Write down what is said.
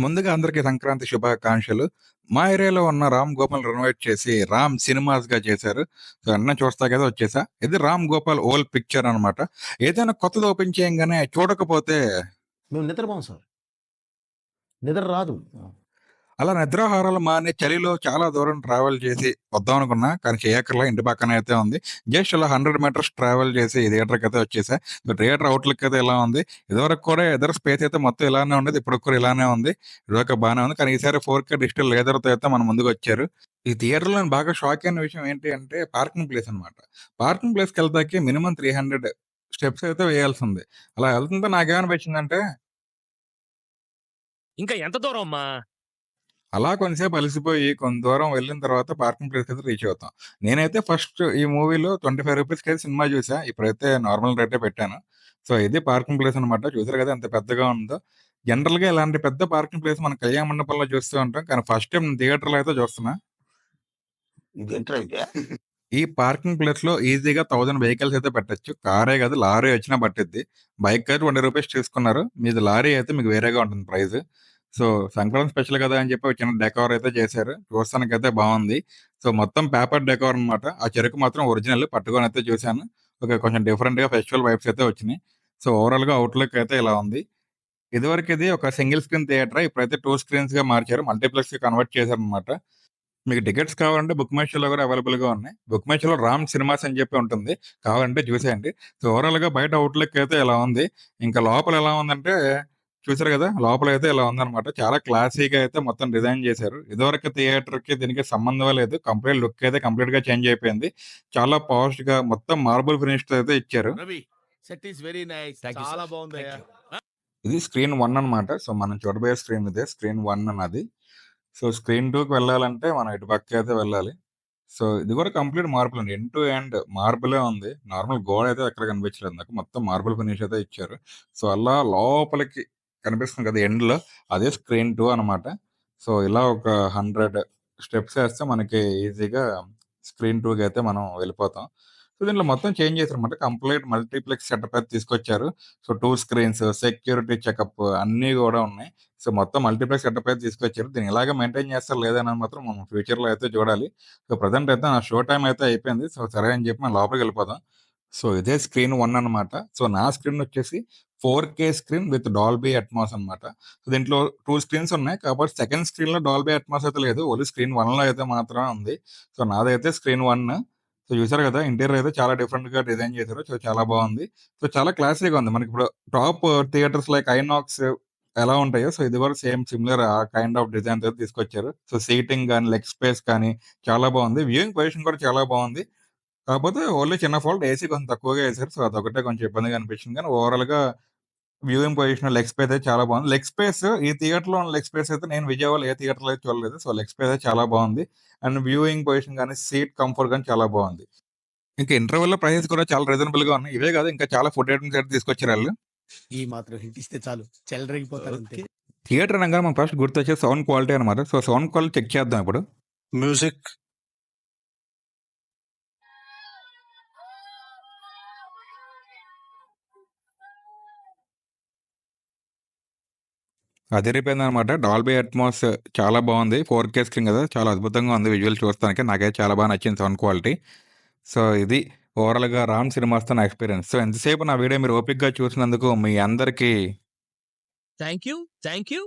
ముందుగా అందరికీ సంక్రాంతి శుభాకాంక్షలు. మా ఏరియాలో ఉన్న 'రామ్ గోపాల్' రెనోవేట్ చేసి 'రామ్ సినిమాస్గా చేశారు. సో, అన్న చూస్తా కదా వచ్చేసా. ఇది 'రామ్ గోపాల్' ఓల్డ్ పిక్చర్ అనమాట. ఏదైనా కొత్తది ఓపెన్ చేయంగానే చూడకపోతే మేము నిద్రపోం సార్. నిద్ర రాదు. అలా నిద్రాహారాలు మానే చలిలో చాలా దూరం ట్రావెల్ చేసి వద్దాం అనుకున్నా కానీ చేయక్కర్లా ఇంటి పక్కన అయితే ఉంది. జస్ట్ అలా 100 మీటర్స్ ట్రావెల్ చేసి ఈ అయితే వచ్చేసా. సో, థియేటర్ అవుట్‌లుక్ అయితే ఇలా ఉంది. ఇదివరకు కూడా ఎదర స్పేస్ అయితే మొత్తం ఇలానే ఉండేది. ఇప్పుడు కూడా ఇలానే ఉంది. ఇదివరకు బాగానే ఉంది. కానీ ఈసారి 4కే డిజిటల్ లేదర్తో అయితే మన ముందుకు వచ్చారు ఈ థియేటర్‌లో బాగా షాక్ అయిన విషయం ఏంటి అంటే పార్కింగ్ ప్లేస్ అనమాట. పార్కింగ్ ప్లేస్‌కెళ్తాకి మినిమమ్ 300 స్టెప్స్ అయితే వేయాల్సింది. అలా వెళ్తుంటే నాకేమనిపించిందంటే ఇంకా ఎంత దూరం అమ్మా? అలా కొంతసేపు అలసిపోయి కొంత దూరం వెళ్ళిన తర్వాత పార్కింగ్ ప్లేస్‌కైతే రీచ్ అవుతాం. నేనైతే ఫస్ట్ ఈ మూవీలో రూ. 25 సినిమా చూసా. ఇప్పుడైతే నార్మల్ రేటే పెట్టాను. సో, ఇది పార్కింగ్ ప్లేస్ అనమాట. చూసారు కదా ఎంత పెద్దగా ఉందో. జనరల్‌గా ఇలాంటి పెద్ద పార్కింగ్ ప్లేస్ మనం కళ్యాణ మండపంలో చూస్తూ ఉంటాం. కానీ ఫస్ట్ టైమ్ థియేటర్‌లో అయితే చూస్తున్నా. ఈ పార్కింగ్ ప్లేస్‌లో ఈజీగా 1000 వెహికల్స్ అయితే పెట్టొచ్చు. కారే కాదు లారీ వచ్చినా పట్టిద్ది. బైక్ అయితే రూ. 20 తీసుకున్నారు. మీది లారీ అయితే మీకు వేరేగా ఉంటుంది ప్రైస్. సో, సంక్రాంతి స్పెషల్ కదా అని చెప్పి చిన్న డెకార్ అయితే చేశారు. చూస్తానికి అయితే బాగుంది సో, మొత్తం పేపర్ డెకార్ అనమాట. ఆ చెరుకు మాత్రం ఒరిజినల్ పట్టుకొని అయితే చూసాను. ఒక కొంచెం డిఫరెంట్‌గా ఫెస్టివల్ వైబ్స్ అయితే వచ్చినాయి. సో, ఓవరాల్‌గా అవుట్‌లుక్ అయితే ఇలా ఉంది. ఇదివరకు ఇది ఒక సింగిల్ స్క్రీన్ థియేటర్. ఇప్పుడైతే టూ స్క్రీన్స్‌గా మార్చారు. మల్టీప్లెక్స్‌గా కన్వర్ట్ చేశారనమాట. మీకు టికెట్స్ కావాలంటే బుక్ మైషోలో కూడా అవైలబుల్‌గా ఉన్నాయి. బుక్ మైషోలో 'రామ్ సినిమాస్' అని చెప్పి ఉంటుంది. కావాలంటే చూసేయండి. సో, ఓవరాల్‌గా బయట అవుట్‌లుక్ అయితే ఇలా ఉంది. ఇంకా లోపల ఎలా ఉందంటే చూసారు కదా! లోపలైతే ఇలా ఉందనమాట. చాలా క్లాసీగా అయితే మొత్తం డిజైన్ చేశారు. ఇదివరకు థియేటర్‌కి దీనికి సంబంధమే లేదు. కంప్లీట్ లుక్ అయితే కంప్లీట్‌గా చేంజ్ అయిపోయింది. చాలా పాష్‌గా మొత్తం మార్బుల్ ఫినిష్‌తో అయితే ఇచ్చారు. Ravi set is very nice thank you చాలా యూ. ఇది స్క్రీన్ 1 అనమాట. సో, మనం చూడబోయే స్క్రీన్ ఇదే. స్క్రీన్ 1 నాది. సో, స్క్రీన్ 2కి వెళ్ళాలంటే మనం ఇటు పక్కైతే వెళ్ళాలి. సో, ఇది కూడా కంప్లీట్ మార్బుల్ అండి. ఎండ్ టు ఎండ్ మార్బులే ఉంది. నార్మల్ గోడ అయితే ఎక్కడ కనిపించలేదు నాకు. మొత్తం మార్బుల్ ఫినిష్ అయితే ఇచ్చారు. సో, అలా లోపలికి కనిపిస్తుంది కదా! ఎండ్‌లో అదే స్క్రీన్ టూ అనమాట. సో, ఇలా ఒక 100 స్టెప్స్ వేస్తే మనకి ఈజీగా స్క్రీన్ టూకి అయితే మనం వెళ్ళిపోతాం. సో, దీంట్లో మొత్తం చేంజ్ చేశారనమాట. కంప్లీట్ మల్టీప్లెక్స్ సెటప్ అయితే తీసుకొచ్చారు. So, two screens, security checkup అన్నీ కూడా ఉన్నాయి. సో, మొత్తం మల్టీప్లెక్స్ సెటప్ అయితే తీసుకొచ్చారు. దీన్ని ఇలాగే మెయింటైన్ చేస్తారు లేదని మాత్రం మనం ఫ్యూచర్‌లో అయితే చూడాలి. సో, ప్రజెంట్ అయితే నా షో టైం అయితే అయిపోయింది. సో, సరే అని చెప్పి మనం లోపలికి వెళ్ళిపోదాం. సో, ఇదే స్క్రీన్ వన్ అనమాట. సో, నా స్క్రీన్ వచ్చేసి four K screen with Dolby Atmos అనమాట. సో, దీంట్లో టూ స్క్రీన్స్ ఉన్నాయి. కాబట్టి సెకండ్ స్క్రీన్‌లో డాల్బీ అట్మాస్ అయితే లేదు. ఓన్లీ స్క్రీన్ 1లో అయితే మాత్రమే ఉంది. సో, నాదైతే స్క్రీన్ వన్ సో, చూసారు కదా! ఇంటీరియర్ అయితే చాలా డిఫరెంట్గా డిజైన్ చేశారు. సో, చాలా బాగుంది సో, చాలా క్లాసిక్గా ఉంది. మనకి ఇప్పుడు టాప్ థియేటర్స్ లైక్ ఐనాక్స్ ఎలా ఉంటాయో సో, ఇది కూడా సేమ్ సిమిలర్ ఆ కైండ్ ఆఫ్ డిజైన్ డిజైన్‌తో తీసుకొచ్చారు. సో, సీటింగ్ కానీ లెగ్ స్పేస్ కానీ చాలా బాగుంది వ్యూయింగ్ పొజిషన్ కూడా చాలా బాగుంది కాకపోతే ఓన్లీ చిన్న ఫాల్ట్ ఏసీ కొంచెం తక్కువగా వేశారు సో, అదొకటే కొంచెం ఇబ్బందిగా అనిపించింది. కానీ ఓవరాల్‌గా వ్యూయింగ్ పొజిషన్, లెగ్ స్పేస్ అయితే చాలా బావుంది. లెగ్ స్పేస్ ఈ థియేటర్‌లో ఉన్న లెగ్ స్పేస్ అయితే నేను విజయవాడలో ఏ థియేటర్‌లో అయితే చూడలేదు. సో, లెగ్ స్పేస్ అయితే చాలా బావుంది. అండ్ వ్యూయింగ్ పొజిషన్ గాని, సీట్ కంఫర్ట్ గాని చాలా బావుంది. ఇంకా ఇంటర్వెల్‌లో ప్రైసెస్ కూడా చాలా రీజనబుల్‌గా ఉన్నాయి. ఇవే కాదు ఇంకా చాలా ఫుడ్ ఐటెమ్స్ అయితే తీసుకొచ్చారు ఆళ్ళు. ఈ మాత్రం హిట్ ఇస్తే చాలు చెలరేగిపోతారు అంతే. థియేటర్ అనగానే మనకు ఫస్ట్ గుర్తొచ్చేది సౌండ్ క్వాలిటీ అనమాట. సో, సౌండ్ క్వాలిటీ చెక్ చేద్దాం ఇప్పుడు. మ్యూజిక్ అదిరిపోయిందనమాట. డాల్బీ అట్మాస్ చాలా బాగుంది ఫోర్ కే స్క్రీన్ కదా! చాలా అద్భుతంగా ఉంది విజువల్ చూస్తానికి. నాకైతే చాలా బాగా నచ్చింది సౌండ్ క్వాలిటీ. సో, ఇది ఓవరాల్‌గా 'రామ్ సినిమాస్‌తో' నా ఎక్స్‌పీరియన్స్. సో, ఎంతసేపు నా వీడియో మీరు ఓపిక్గా చూసినందుకు మీ అందరికీ థ్యాంక్ యూ. Thank you.